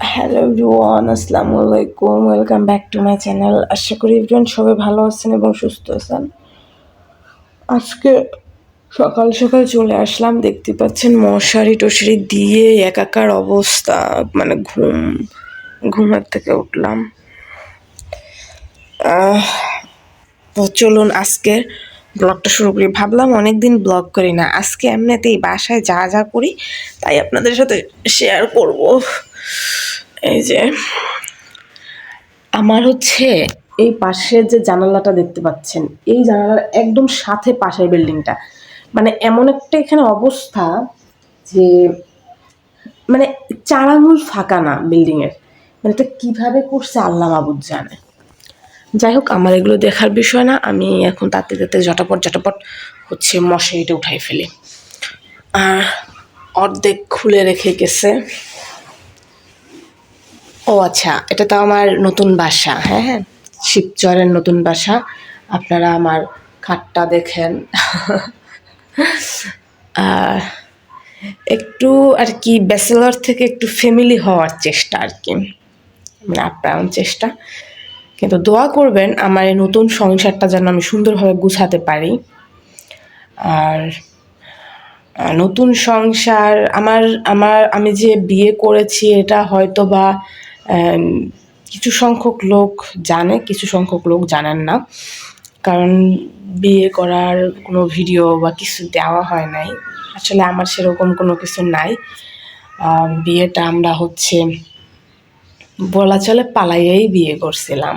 Hello everyone আসসালামু আলাইকুম welcome back to my channel আশা করি এভরিওয়ান সবাই ভালো আছেন এবং সুস্থ আছেন। আজকে সকাল সকাল চলে আসলাম, দেখতে পাচ্ছেন মশারি টশারি দিয়ে একাকার অবস্থা মানে ঘুম, ঘুমের থেকে উঠলাম। চলুন আজকে ব্লগটা শুরু করি। ভাবলাম অনেকদিন ব্লগ করি না, আজকে এমনিতেই বাসায় যা যা করি, তাই আপনাদের সাথে শেয়ার করব। এই যে, আমার হচ্ছে এই পাশের যে জানালাটা দেখতে পাচ্ছেন, এই জানালার একদম সাথে পাশের বিল্ডিংটা। মানে এমন একটা এখানে অবস্থা যে মানে চার আঙুল ফাঁকা না বিল্ডিংয়ের। মানে এটা কীভাবে করছে আল্লাহ মাবুদ জানে। যাই হোক, আমার এগুলো দেখার বিষয় না, আমি এখন তাতে তাতে জটাপট জটাপট হচ্ছে মশারিটা উঠাই ফেলি। আর অর্ধেক খুলে রেখে গেছে। ও আচ্ছা এটা তো আমার নতুন বাসা হ্যাঁ হ্যাঁ শিবচরের নতুন বাসা, আপনারা আমার খাটটা দেখেন। আর একটু, আর কি, ব্যাচেলর থেকে একটু ফ্যামিলি হওয়ার চেষ্টা আর কি মানে আপ্যায়ন চেষ্টা। কিন্তু দোয়া করবেন, আমার এই নতুন সংসারটা যেন আমি সুন্দরভাবে গুছাতে পারি। আর নতুন সংসার, আমার আমার, আমি যে বিয়ে করেছি, এটা হয়তো বা কিছু সংখ্যক লোক জানে, কিছু সংখ্যক লোক জানেন না। কারণ বিয়ে করার কোনো ভিডিও বা কিছু দেওয়া হয় নাই। আসলে আমার সেরকম কোনো কিছু নাই। বিয়েটা আমরা হচ্ছে বলা চলে পালাইয়েই বিয়ে করছিলাম।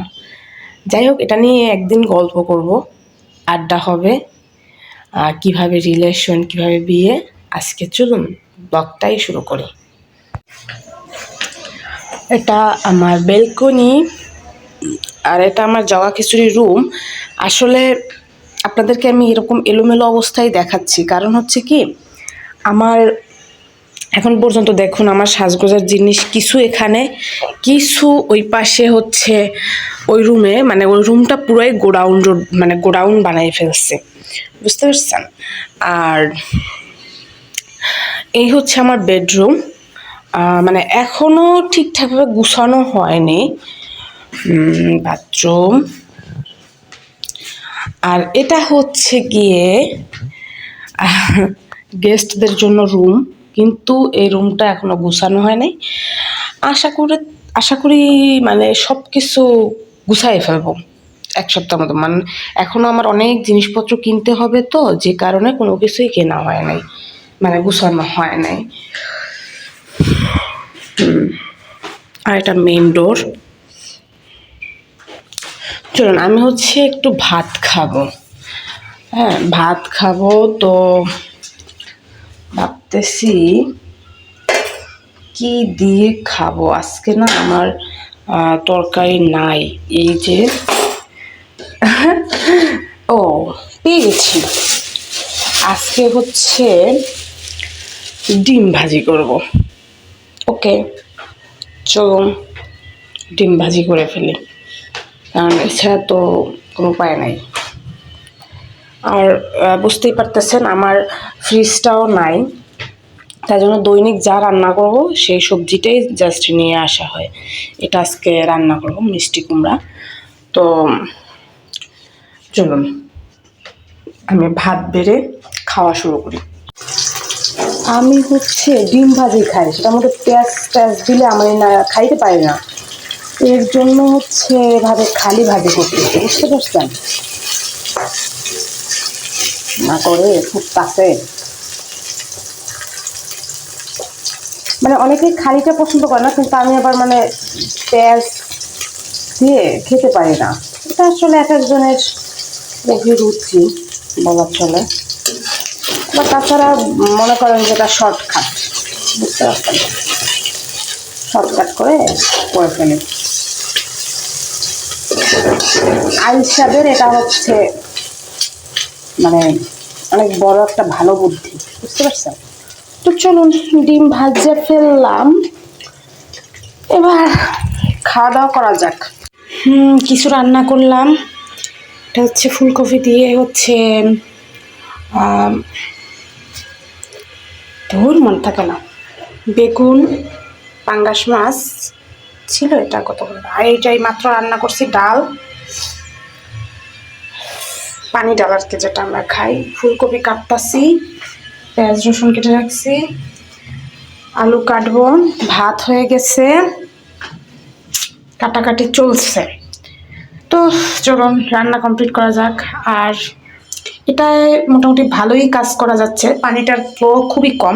যাই হোক, এটা নিয়ে একদিন গল্প করব। আড্ডা হবে। কীভাবে রিলেশন কীভাবে বিয়ে, আজকে চলুন ব্লগটাই শুরু করি। এটা আমার বেলকনি, আর এটা আমার জগা খিচুড়ি রুম আসলে আপনাদেরকে আমি এরকম এলোমেলো অবস্থায় দেখাচ্ছি। কারণ হচ্ছে কি, আমার এখন পর্যন্ত দেখুন আমার সাজগোজার জিনিস কিছু এখানে, কিছু ওই পাশে হচ্ছে ওই রুমে মানে ওই রুমটা পুরোই গোডাউন রোড মানে গোডাউন বানাই ফেলছে। বুঝতে পারছেন? আর এই হচ্ছে আমার বেডরুম মানে এখনও ঠিকঠাকভাবে গুছানো হয়নি। বাথরুম। আর এটা হচ্ছে গিয়ে গেস্টদের জন্য রুম, কিন্তু এই রুমটা এখনও গুছানো হয় নাই আশা করে, আশা করি মানে সব কিছু গুছাই ফেলব এক সপ্তাহ মতো। মানে এখনও আমার অনেক জিনিসপত্র কিনতে হবে তো, যে কারণে কোনো কিছুই কেনা হয় নাই মানে গুছানো হয় নাই। আর এটা মেন ডোর চলুন, আমি হচ্ছে একটু ভাত খাব। হ্যাঁ ভাত খাব তো ভাবতেছি কি দিয়ে খাব? আজকে না আমার তরকারি নাই। এই যে ও, পেয়ে গেছি। আজকে হচ্ছে ডিম ভাজি করব। ওকে, চলুন ডিম ভাজি করে ফেলি। কারণ এছাড়া তো কোনো উপায় নাই। আর বুঝতেই পারতেছেন, আমার ফ্রিজটাও নাই। তাই জন্য দৈনিক যা রান্না করব, সেই সবজিটাই জাস্ট নিয়ে আসা হয়। এটা আজকে রান্না করব, মিষ্টি কুমড়া। তো, চলুন, আমি ভাত বেড়ে খাওয়া শুরু করি। আমি হচ্ছে ডিম ভাজি খাই। সেটার মধ্যে পেঁয়াজ ট্যাজ দিলে আমি না খাইতে পারি না। এর জন্য হচ্ছে এভাবে খালি ভাজি করতে বুঝতে পারছেন? না করে খুব কাছে। মানে অনেকেই খালিটা পছন্দ করে না, কিন্তু আমি আবার মানে পেঁয়াজ দিয়ে খেতে পারি না। এটা আসলে এক একজনের রুচি বলার চলে। বা তাছাড়া মনে করেন যে এটা শর্টকাট বুঝতে পারছেন? শর্টকাট করে করে ফেলে আইসাদের এটা হচ্ছে মানে অনেক বড় একটা ভালো বুদ্ধি, বুঝতে পারছেন? তো চলুন, ডিম ভাজে ফেললাম। এবার খাওয়া দাওয়া করা যাক। হুম, কিছু রান্না করলাম। এটা হচ্ছে ফুলকপি দিয়ে হচ্ছে ধুর মন থাকে না। বেগুন, পাঙ্গাস মাছ ছিল এটা কত আর এইটাই মাত্র রান্না করছি, ডাল। পানি ডাল আর কি যেটা আমরা খাই। ফুলকপি কাটতাছি, পেঁয়াজ, রসুন কেটে রাখছি। আলু কাটবো, ভাত হয়ে গেছে। কাটাকাটি চলছে। তো চলুন, রান্না কমপ্লিট করা যাক। আর এটায় মোটামুটি ভালোই কাজ করা যাচ্ছে। পানিটার ফ্লো খুবই কম।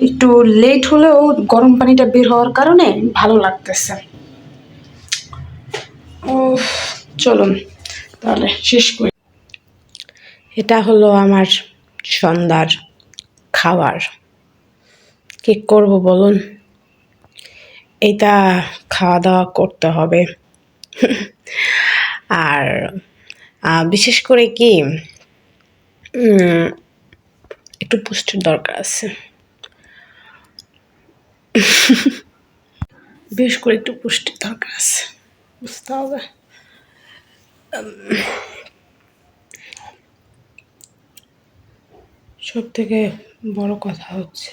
একটু লেট হলেও গরম পানিটা বের হওয়ার কারণে ভালো লাগতেছে। ও চলুন তাহলে শেষ করি। এটা হলো আমার সন্ধ্যার খাবার। কি করব বলুন? এটা খাওয়া দাওয়া করতে হবে। আর বিশেষ করে কি একটু পুষ্টির দরকার আছে। বিশেষ করে একটু পুষ্টির দরকার আছে, বুঝতে হবে। সব থেকে বড় কথা হচ্ছে,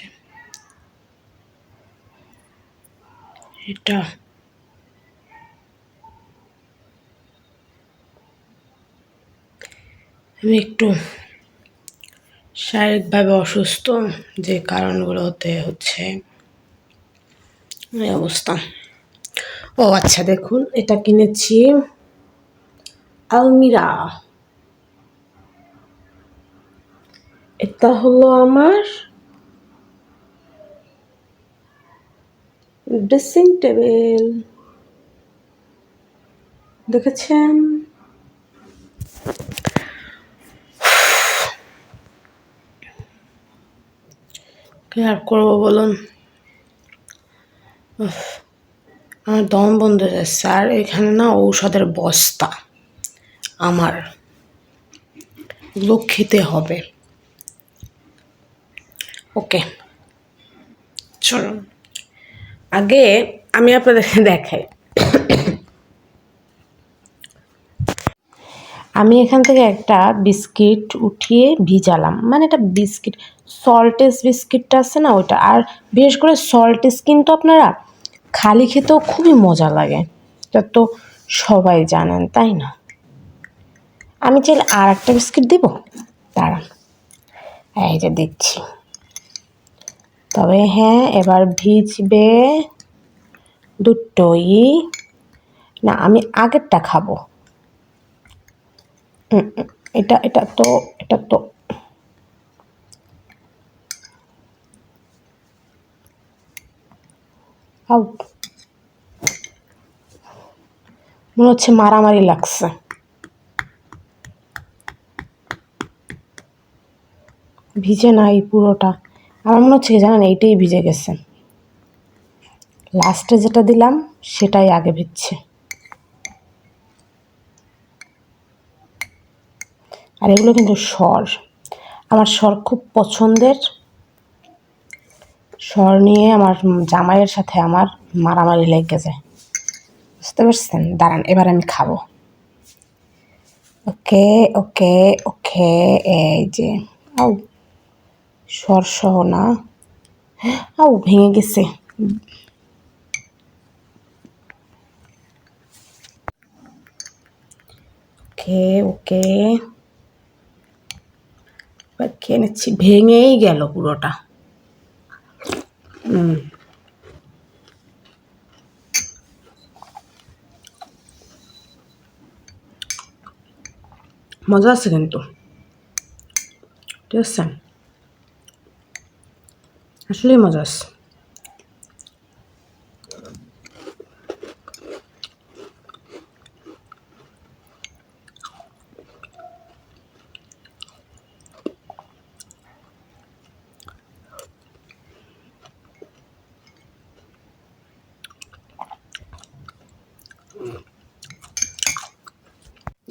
এটা আমি একটু শারীরিকভাবে অসুস্থ, যে কারণগুলোতে হচ্ছে এই অবস্থা। ও আচ্ছা দেখুন, এটা কিনেছি আলমিরা। এটা হলো আমার ড্রেসিং টেবিল। দেখেছেন? কি আর করব বলুন? আমার দম বন্ধ হয়ে যাচ্ছে। আর এখানে না ঔষধের বস্তা আমার। খেতে হবে। ওকে, চলুন। আগে আমি আপনাদের দেখাই। আমি এখান থেকে একটা বিস্কিট উঠিয়ে ভিজালাম। মানে এটা বিস্কিট, সল্টেস বিস্কিটটা আছে না ওইটা? আর বিশেষ করে সল্টেস কিন্তু আপনারা খালি খেতেও খুবই মজা লাগে। এটা তো সবাই জানেন, তাই না? আমি চাইলে আর একটা বিস্কিট দিব। দাঁড়ান, এই যে দিচ্ছি তবে হ্যাঁ এবার ভিজবে দুটোই। না, আমি আগেরটা খাব। এটা এটা তো এটা তো। আউট মনে হচ্ছে মারামারি লাগছে। ভিজে নাই পুরোটা। আমার মনে হচ্ছে জানেন, এইটাই ভিজে গেছে। লাস্টে যেটা দিলাম, সেটাই আগে ভিজছে। আর এগুলো কিন্তু স্বর। আমার স্বর খুব পছন্দের। স্বর নিয়ে আমার জামাইয়ের সাথে আমার মারামারি লেগে যায়। বুঝতে পারছেন? দাঁড়ান, এবার আমি খাব। ওকে ওকে ওকে, এই যে, আউ, স্বর সহ না। আউ, ভেঙে গেছে। ওকে ওকে। এবার খেয়ে নিচ্ছি। ভেঙেই গেল পুরোটা। হুম। মজা আছে কিন্তু। ঠিক আছে আসলেই মজা আছে।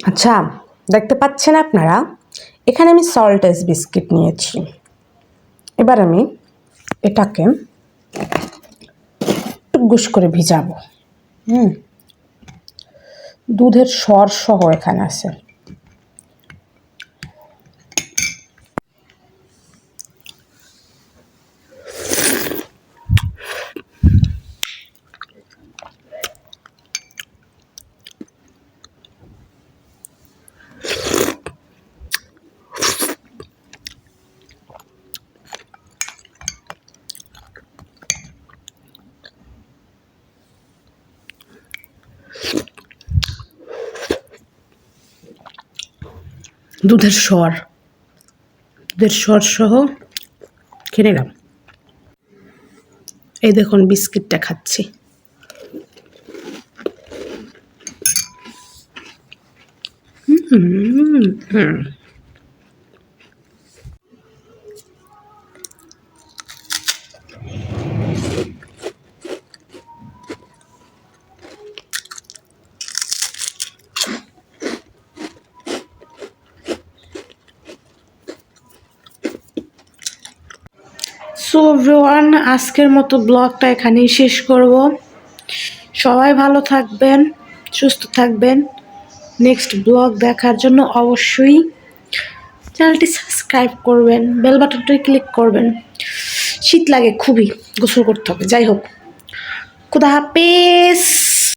আচ্ছা দেখতে পাচ্ছেন আপনারা, এখানে আমি সল্টেস বিস্কিট নিয়েছি। এবার আমি এটাকে গুস করে ভিজাবো। হুম, দুধের সর সহ এখানে আছে। দুধের স্বর। দুধের স্বর সহ খেয়ে নিলাম। এই দেখুন বিস্কিটটা খাচ্ছি। হুম, হুম। সো এভরিওয়ান, আজকের মতো ব্লগটা এখানেই শেষ করব। সবাই ভালো থাকবেন, সুস্থ থাকবেন। নেক্সট ব্লগ দেখার জন্য অবশ্যই চ্যানেলটি সাবস্ক্রাইব করবেন, বেল বাটনটি ক্লিক করবেন। শীত লাগে খুবই, গোসল করতে হবে, যাই হোক। খুদা হাফেজ!